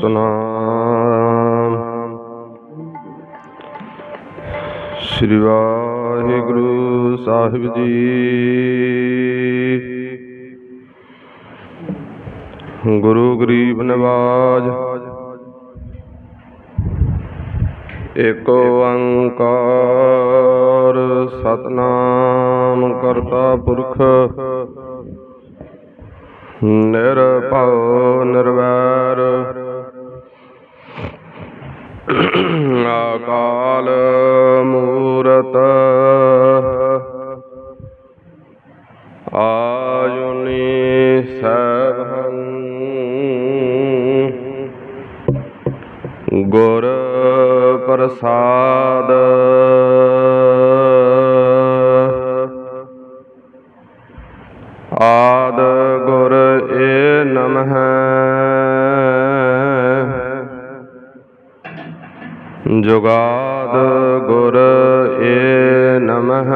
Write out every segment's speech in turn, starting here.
ਸਤਨਾਮ ਸ੍ਰੀ ਵਾਹਿਗੁਰੂ ਸਾਹਿਬ ਜੀ। ਗੁਰੂ ਗਰੀਬ ਨਿਵਾਜ। ਏਕ ਓੰਕਾਰ ਸਤਨਾਮ ਕਰਤਾ ਪੁਰਖ। ਨਿਰਭਉ ਨਿਰਵੈਰ। ਅਕਾਲ ਮੂਰਤ। ਆਜੁਨੀ ਸਭੰ ਗੁਰ ਪ੍ਰਸਾਦ ਜੁਗਾਦ ਗੁਰ ਏ ਨਮః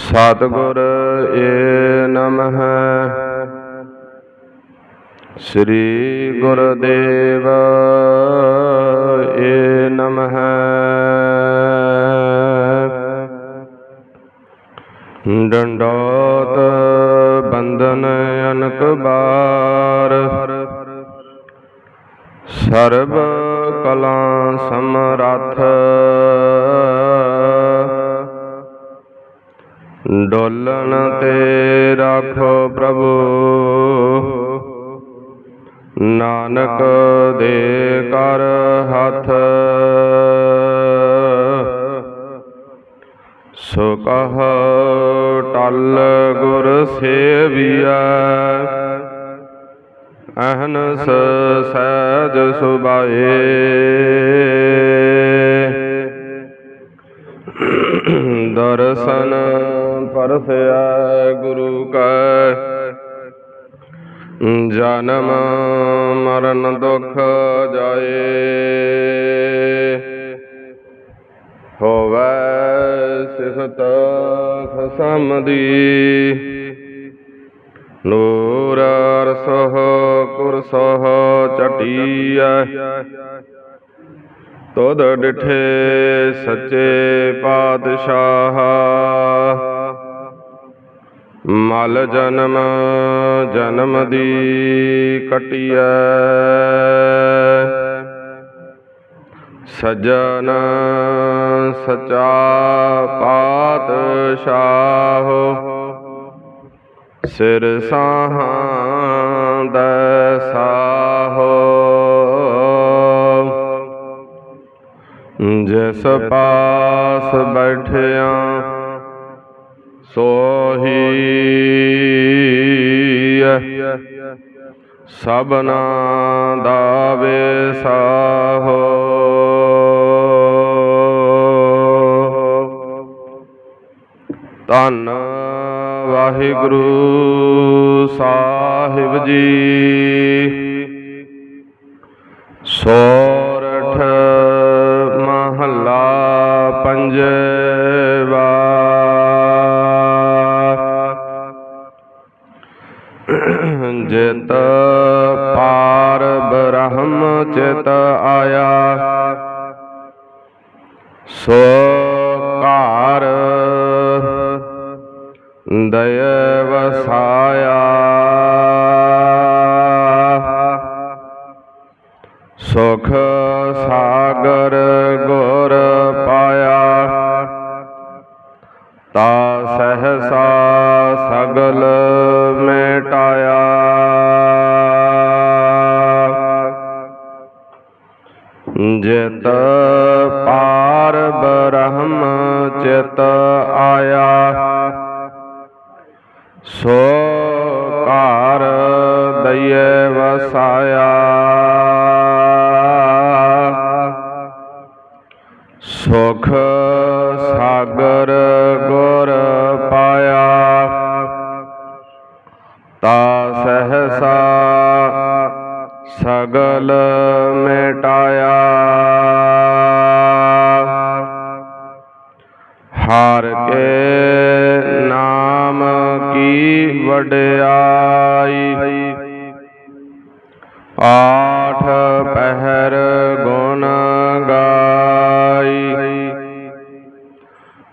ਸਤਿਗੁਰ ਏ ਨਮః ਸ੍ਰੀ ਗੁਰਦੇਵ ਏ ਨਮః ਡੰਡੋਤ ਬੰਧਨ ਅਨਕ ਬਾਰ ਸਰਬ ਕਲਾ ਸਮਰੱਥ। ਡੋਲਣ ਤੇ ਰਾਖੋ ਪ੍ਰਭੂ। ਨਾਨਕ ਦੇ ਕਰ ਹੱਥ। ਸੋ ਕਹ ਟਲ ਗੁਰ ਸੇਵੀਐ। ਅਹਨਸ ਸਹਿਜ ਸੁਭਾਏ। ਦਰਸ਼ਨ ਪਰਸਿਆ ਗੁਰੂ ਕੈ। ਜਨਮ ਮਰਨ ਦੁਖ ਜਾਏ। ਹੋਵੈ ਸਿਫਤ ਖਸਮ ਦੀ। ਚਟੀਐ। ਤੁਧ ਡਿਠੇ ਸੱਚੇ ਪਾਤਸ਼ਾਹ। ਮਲ ਜਨਮ ਜਨਮ ਦੀ ਕਟਿਐ। ਸਜਨ ਸਚਾ ਪਾਤਸ਼ਾਹ। ਸਿਰ ਸਾਹਾਂ ਦਾ ਸਾਹੋ ਜਿਸ ਪਾਸ ਬੈਠਿਆ ਸੋਹੀ ਸਭਨਾ ਦਾ ਵਿਸਾਹੋ ਧੰਨ ਵਾਹਿਗੁਰੂ ਸਾਹਿਬ ਜੀ। ਪੰਜਵਾ ਜਿਤ ਪਾਰ ਬ੍ਰਹਮ ਚਿਤ ਆਇਆ। ਸੋ ਘਰ ਦਇ ਵਸਾਇਆ ਸੁਖ ਮੇਟਾਇਆ। ਜਿਤ ਪਾਰ ਬ੍ਰਹਮ ਚਿਤ ਆਇਆ। ਸੋ ਘਰ ਦਈਏ ਵਸਾਇਆ। ਸੁਖ ਸਾਗਰ ਹਰ ਕੇ ਨਾਮ ਕੀ ਵਡਿਆਈ? ਆਠ ਪਹਿਰ ਗੁਣ ਗਾਈ।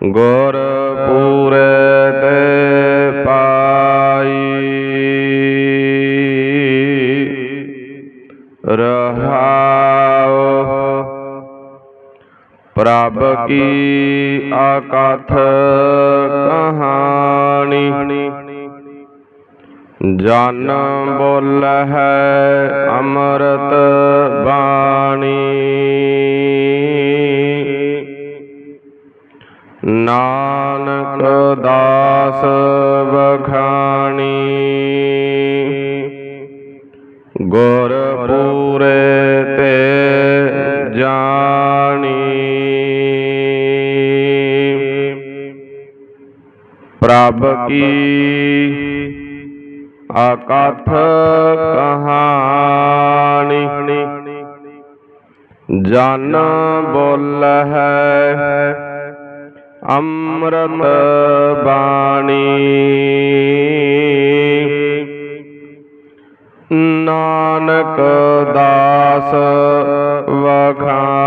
ਗੁਰ ਪੂਰੇ ਤੇ ਪਾਈ। ਰਹਾ ਪ੍ਰਭ ਕੀ ਆਕਥ ਕਹਾਣੀ? ਜਨ ਬੋਲਹਿ ਅੰਮ੍ਰਿਤ ਬਾਣੀ। ਨਾਨਕ ਦਾਸ ਪ੍ਰਭ ਕੀ? ਆਕਥ ਕਹਾਣੀ। ਜਨ ਬੋਲਹਿ ਅੰਮ੍ਰਿਤ ਬਾਣੀ। ਨਾਨਕ ਦਾਸ ਵਖਾਣੀ